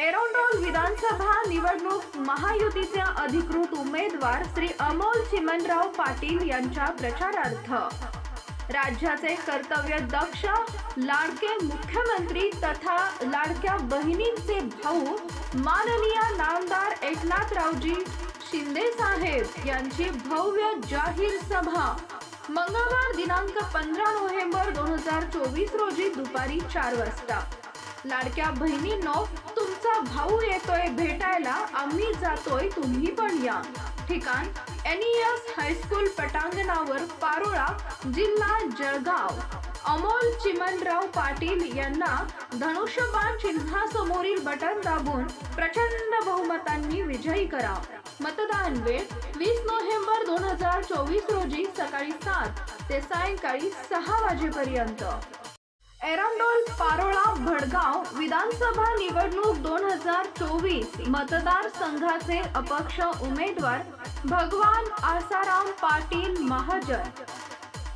एरोनॉल विधानसभा निवडणूक महायुतीचे अधिकृत उमेदवार श्री अमोल चिमनराव पाटील यांच्या प्रचारार्थ. राज्याचे कर्तव्य दक्ष लाडके मुख्यमंत्री तथा लाडक्या बहिणींचे भाऊ माननीय नामदार एकनाथरावजी शिंदे साहेब यांची भव्य जाहीर सभा. मंगळवार दिनांक पंधरा नोव्हेंबर दोन हजार चोवीस रोजी दुपारी चार वाजता. लाडक्या बहिणींनो तुमचा भाऊ येतोय भेटायला आम्ही जातोय तुम्ही पण या. ठिकाण एनईएस हायस्कूल पटांगणावर पारोळा जिल्हा जळगाव. अमोल चिमनराव पाटील यांना धनुष्यबाण चिन्हासमोरील बटन दाबून प्रचंड बहुमतांनी विजयी करा. मतदान वेळ वीस नोव्हेंबर दोन हजार चोवीस रोजी सकाळी सात ते सायंकाळी सहा वाजेपर्यंत. एरंडोल पारोळा भडगाव विधानसभा निवडणूक दोन हजार चोवीस मतदार संघाचे अपक्ष उमेदवार भगवान आसाराम पाटील महाजन.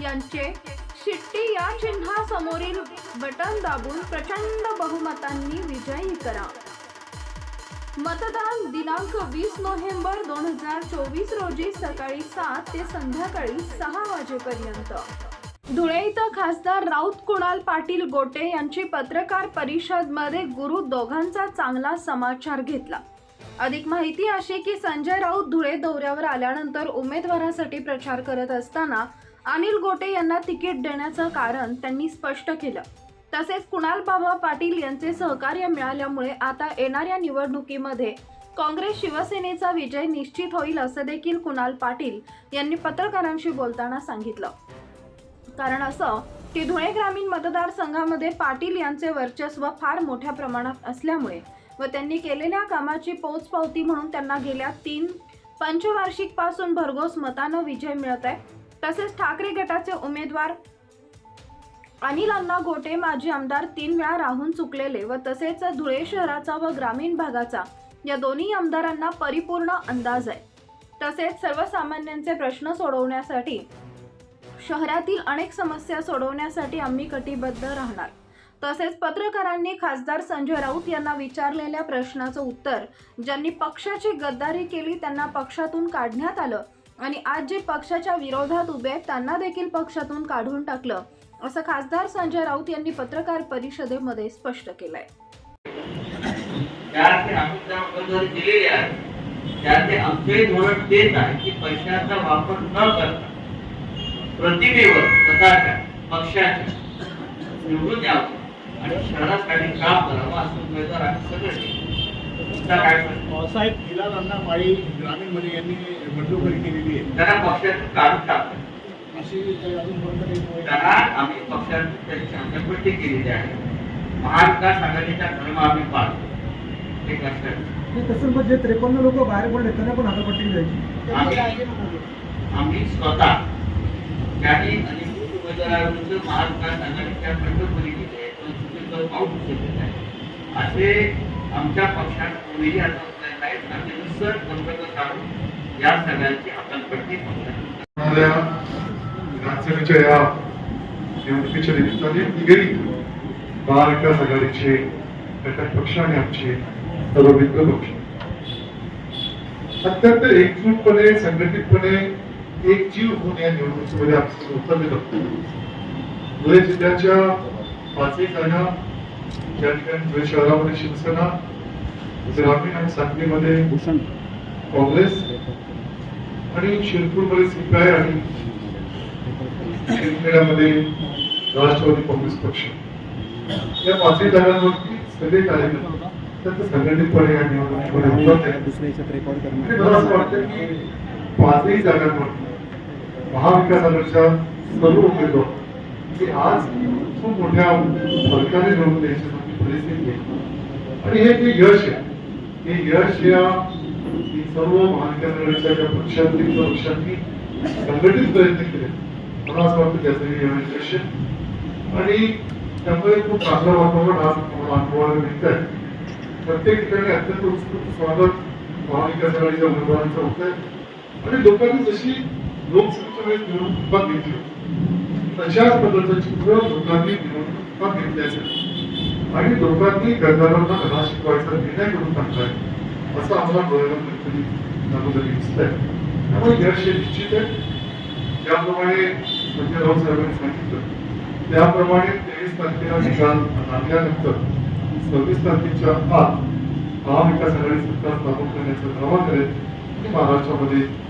यांचे शिट्टी या चिन्हासमोरील बटन दाबून प्रचंड बहुमतांनी विजयी करा. मतदान दिनांक वीस नोव्हेंबर दोन हजार चोवीस रोजी सकाळी सात ते संध्याकाळी सहा वाजेपर्यंत. धुळे इथं खासदार राऊत कुणाल पाटील गोटे यांची पत्रकार परिषदमध्ये गुरु दोघांचा चांगला समाचार घेतला. अधिक माहिती अशी की संजय राऊत धुळे दौऱ्यावर आल्यानंतर उमेदवारासाठी प्रचार करत असताना अनिल गोटे यांना तिकीट देण्याचं कारण त्यांनी स्पष्ट केलं. तसेच कुणाल बाबा पाटील यांचे सहकार्य मिळाल्यामुळे आता येणाऱ्या निवडणुकीमध्ये काँग्रेस शिवसेनेचा विजय निश्चित होईल असं देखील कुणाल पाटील यांनी पत्रकारांशी बोलताना सांगितलं. कारण असं की धुळे ग्रामीण मतदारसंघामध्ये पाटील यांचे वर्चस्व फार मोठ्या प्रमाणात असल्यामुळे व त्यांनी केलेल्या कामाची पोचपावती म्हणून त्यांना गेल्या तीन पंचवार्षिकपासून भरघोस मतानं विजय मिळत आहे. तसेच ठाकरे गटाचे उमेदवार अनिल अण्णा गोटे माजी आमदार तीन वेळा राहून चुकलेले व तसेच धुळे शहराचा व ग्रामीण भागाचा या दोन्ही आमदारांना परिपूर्ण अंदाज आहे. तसेच सर्वसामान्यांचे प्रश्न सोडवण्यासाठी शहरातील अनेक समस्या सोडवण्यासाठी आम्ही कटिबद्ध राहणार. तसेच पत्रकारांनी खासदार संजय राऊत यांना विचारलेल्या प्रश्नाचं उत्तर ज्यांनी पक्षाची गद्दारी केली त्यांना पक्षातून काढण्यात आलं आणि आज जे पक्षाच्या विरोधात उभे आहेत त्यांना देखील पक्षातून काढून टाकलं असं खासदार संजय राऊत यांनी पत्रकार परिषदेमध्ये स्पष्ट केलंय. आहे. आमचे धोरण तेच आहे की पैशाचा वापर न करता प्रतिमेवर स्वतःच्या पक्षाच्या निवडून यावं आणि शहरासाठी काम करावं असं उमेदवार आम्ही सगळे? साहेब यांनी बंडखोरी केलेली आहे. त्यांना पक्षातून काढून टाकलं. अशी त्यांना आम्ही पक्षातून त्यांची केलेली आहे. महाविकास आघाडीचा धर्म आम्ही पाळतो. लक्षात तसं म्हणजे त्रेपन्न लोक बाहेर पडले त्यांना पण हातापट्टी द्यायची. आम्ही आम्ही स्वतः ज्यांनी अधिकृत उमेदवाराविरुद्ध महाविकास आघाडीच्या बंडखोरी पाऊल उचललेलं आहे. असे आमच्या पक्षात कोणीही आता नाहीत आणि काढून या सगळ्यांची हकालपट्टी पक्षात विधानसभेच्या या निवडणुकीच्या निमित्ताने महाविकास आघाडीचे घटक पक्ष आणि आमचे सर्व मित्र पक्ष अत्यंत एकजूटपणे संघटितपणे एक जीव होऊन या निवडणुकीमध्ये आमचं उत्तर करतो धुळे जिल्ह्याच्या पाचही जागा या ठिकाणी धुळे शहरामध्ये शिवसेना ग्रामीण आणि सांगलीमध्ये काँग्रेस आणि शिरपूरमध्ये सीपीआय आणि शिंदखेड्यामध्ये राष्ट्रवादी काँग्रेस पक्ष. या पाचही जागांवरती सगळे कार्यकर्ते अत्यंत संघटितपणे या निवडणुकीमध्ये उतरत मला असं वाटतं की पाचही जागांवरती महाविकास आघाडीच्या सर्व उमेदवार की आज खूप मोठ्या फरकाने निवडून द्यायची परिस्थिती आहे. आणि हे जे यश आहे हे यश या सर्व महाविकास आघाडीच्या ज्या पक्षांनी किंवा पक्षांनी संघटित प्रयत्न केले. मला असं वाटतं त्याचं हे यश आहे. आणि त्यामुळे खूप चांगलं वातावरण आज आम्हाला अनुभवायला मिळत आहे प्रत्येक ठिकाणी अत्यंत उत्स्फूर्त स्वागत महाविकास आघाडीच्या उमेदवारांचं होत आहे आणि लोकांनी जशी लोकसभेच्या वेळेस निवडणूक घेतली. तशाच पद्धतीची चित्र लोकांनी निवडणुका घेतली आणि लोकांनी गरजांना कला शिकवायचा निर्णय करून टाकलाय असं आम्हाला डोळ्याला कधीतरी अगोदरी दिसतंय. त्यामुळे यश हे निश्चित आहे. ज्याप्रमाणे संजय राऊत साहेबांनी सांगितलं. त्याप्रमाणे तेवीस तारखेला निकाल लागल्यानंतर सव्वीस तारखेच्या आत महाविकास आघाडी सरकार स्थापन करण्याचा दावा करेल आणि महाराष्ट्रामध्ये